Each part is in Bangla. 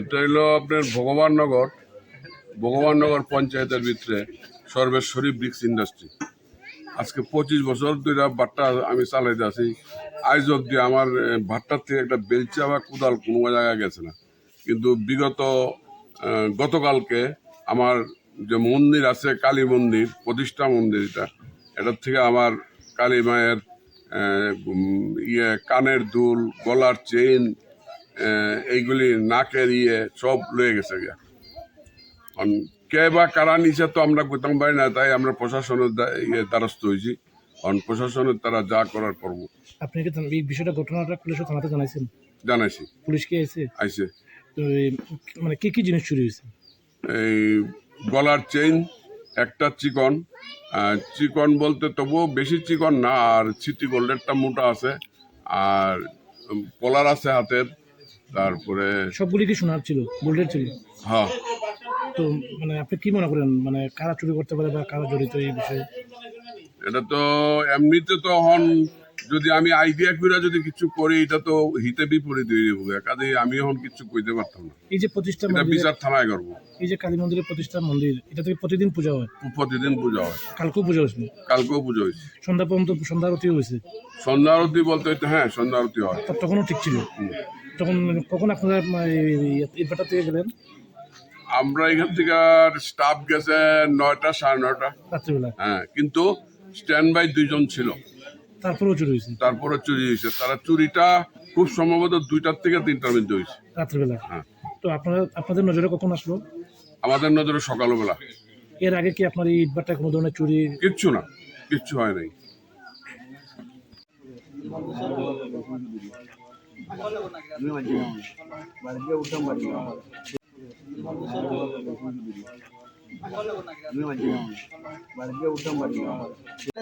এটা হলো আপনার ভগবাননগর ভগবাননগর পঞ্চায়েতের ভিতরে সর্বেশ্বরী ব্রিক্স ইন্ডাস্ট্রি। আজকে পঁচিশ বছর ধরে বাট্টা আমি চালাইতে আছি। আজ অব্দি আমার ভাট্টার থেকে একটা বেলচা বা কোদাল কোনো জায়গায় গেছে না। কিন্তু বিগত গতকালকে আমার যে মন্দির আছে, কালী মন্দির, প্রতিষ্ঠা মন্দির এটা, এটার থেকে আমার কালী মায়ের ইয়ে কানের দুল, গলার চেইন এইগুলি নাকের ইয়ে সব লয়ে গেছে গিয়া। কে বা কারা নিচে তো আমরা করতাম পারি না তাই আমরা প্রশাসনের ইয়ে দ্বারস্থ হয়েছি। অন প্রশাসনের তারা যা করার করব। আপনি কি এই বিষয়টা ঘটনাটা পুলিশের থানাতে জানাইছেন? জানাইছি। পুলিশ কি আইছে? আইসে তো মানে কি কি জিনিস চুরি হয়েছে এই গলার চেইন একটা চিকন চিকন বলতে তবুও বেশি চিকন না আর সিটি গোল্ডেরটা মোটা আছে আর কলার আছে হাতের। তারপরে সবগুলি কি সোনার ছিল? গোল্ডের ছিল? হ্যাঁ। তো মানে আপনি কি মনে করেন মানে কারা চুরি করতে পারে বা কারা জড়িত এই বিষয়ে? এটা তো এমনিতে তো হন যদি আমি আইডিয়া করে যদি কিছু করি এটা তো হিতে বিপরীত হয়ে যাব কাজে আমি এখন কিছু কইতে পারতাম না। এই যে প্রতিষ্ঠা এটা মন্দির বিচার থানায় করব। এই যে কালী মন্দিরের প্রতিষ্ঠা মন্দির এটা থেকে প্রতিদিন পূজা হয়? প্রতিদিন পূজা হয়। কালকেও পূজা হয়েছিল কালকেও পুজো হয়েছে। সন্ধ্যা পর্যন্ত সন্ধ্যা আরতি হয়েছে? সন্ধ্যা আরতি বলতে হ্যাঁ সন্ধ্যা আরতি হয়। তা তখনও ঠিক ছিল। তখন কখন আপনারা ইটভাটা থেকে গেলেন? আমরা এখান থেকে স্টাফ গেছে নয়টা সাড়ে নয়টা। রাত্রিবেলা। হ্যাঁ কিন্তু স্ট্যান্ড বাই দুইজন ছিল। তারপরেও চুরি হয়েছে? তারপরে চুরি হয়েছে। তারা চুরিটা খুব সম্ভবত দুইটার থেকে তিনটার মধ্যে হয়েছে। রাত্রিবেলা। হ্যাঁ। তো আপনারা আপনাদের নজরে কখন আসলো? আমাদের নজরে সকালবেলা। এর আগে কি আপনার এই ইটভাটায় কোনো ধরনের চুরি? কিচ্ছু না কিচ্ছু হয় নাই।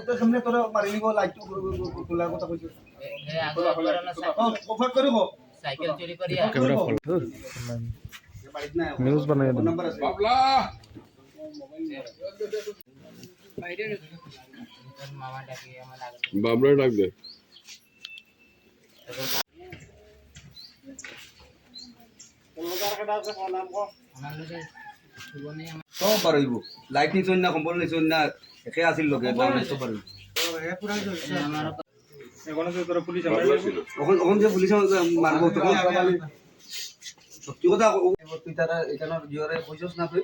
তো সামনে তোরা মারি নিব লাইটটো খোলার কথা কৈছো অফার কৰিব সাইকেল চুরি করিয়া নিউজ বানাই নাম্বার আছে বাবলা তোর মামা ডাকি আমার আগে বাবলা ডাক দে আমার লোকে শুভনে আমার সব পাৰিব লাইট নিচন না কম্বল নিচন না একে আছিল লগে দাম সব পাৰিব আমার বাবলা ছিল এখন এখন যে পুলিশ মারব তখন সত্যি কথা তুই তারা এখানে জিওরে কইছস না তুই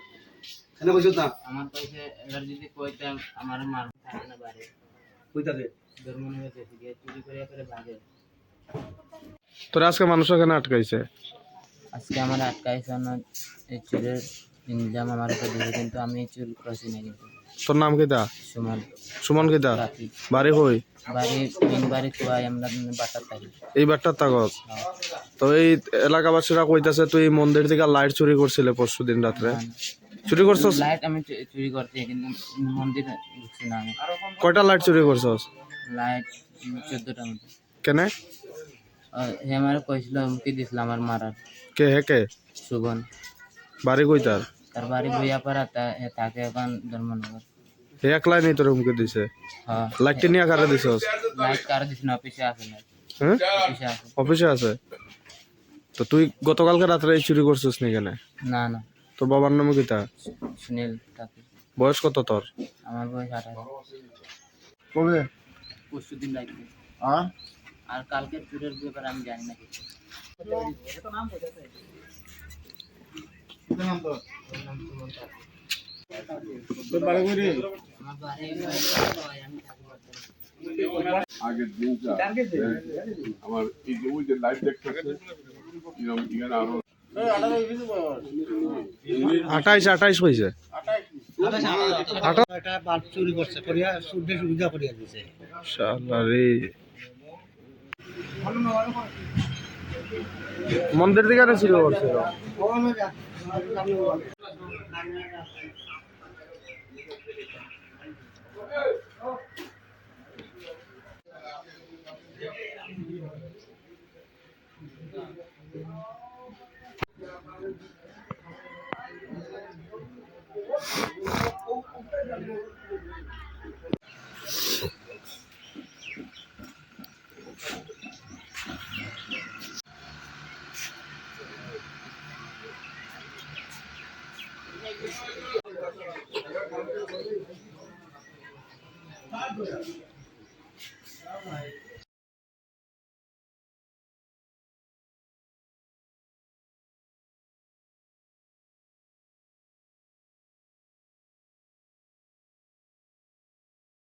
এখানে কইছস না আমার কইছে এবার যদি কইতাম আমার মার থাকে না বাড়ি কই থাকে ধর্মনে হয়েছে চুরি করিয়া করে ভাগে তোরা আজকে মানুষ এখানে আটকাইছে। আজকে আমার আটকাইছে না এই চুরের ইনজাম আমার উপর দিয়েছে কিন্তু আমি এই চুর করছি না কিন্তু। তোর নাম কিতা সুমান। সুমন কিতা দা? বাড়ি কই? বাড়ি তিন বাড়ি কুয়াই আমরা বাটার থাকি এই বাট্টার তাগত? তো এই এলাকাবাসীরা কইতাছে তুই মন্দির থেকে লাইট চুরি করছিলে পরশু দিন রাত্রে। চুরি করছস? লাইট আমি চুরি করছি কিন্তু মন্দিরে না আমি। কয়টা লাইট চুরি করছস? লাইট চোদ্দটা মতো কেনে? হে আমার কইছিল হুমকি দিছিল আমার মারার। কে হে কে? সুবন বাড়ি কই তার? তার বাড়ি ভুইয়া পাড়া তা- হে থাকে এখন ধর্মনগর। হে একলাই নেই তোর হুমকি দিছে? হ্যাঁ। লাইটটা নিয়ে কারে দিছস? লাইট কার দিস না অফিসে আছে না হ্যাঁ? অফিসে আছে। তো তুই গতকালকে রাত্রে এই চুরি করছিস নি কেনে না না। তোর বাবার নামে কিতা সুনীল থাকে বয়স কত তোর? আমার বয়স আঠারো। কবে? পরশু দিন লাগবে আর কালকে চুরের ব্যাপারে আমি জানি না কিছু। আগের দিনটা আমার এই যে ওই যে লাইট দেখতেছে এরকম এখানে আরও আঠাইশ আঠাইশ হয়েছে চুরি করছে করিয়া সুবিধা সুবিধা করিয়া দিছে শালা রে মন্দির দিকে ছিল করছিল Thank you.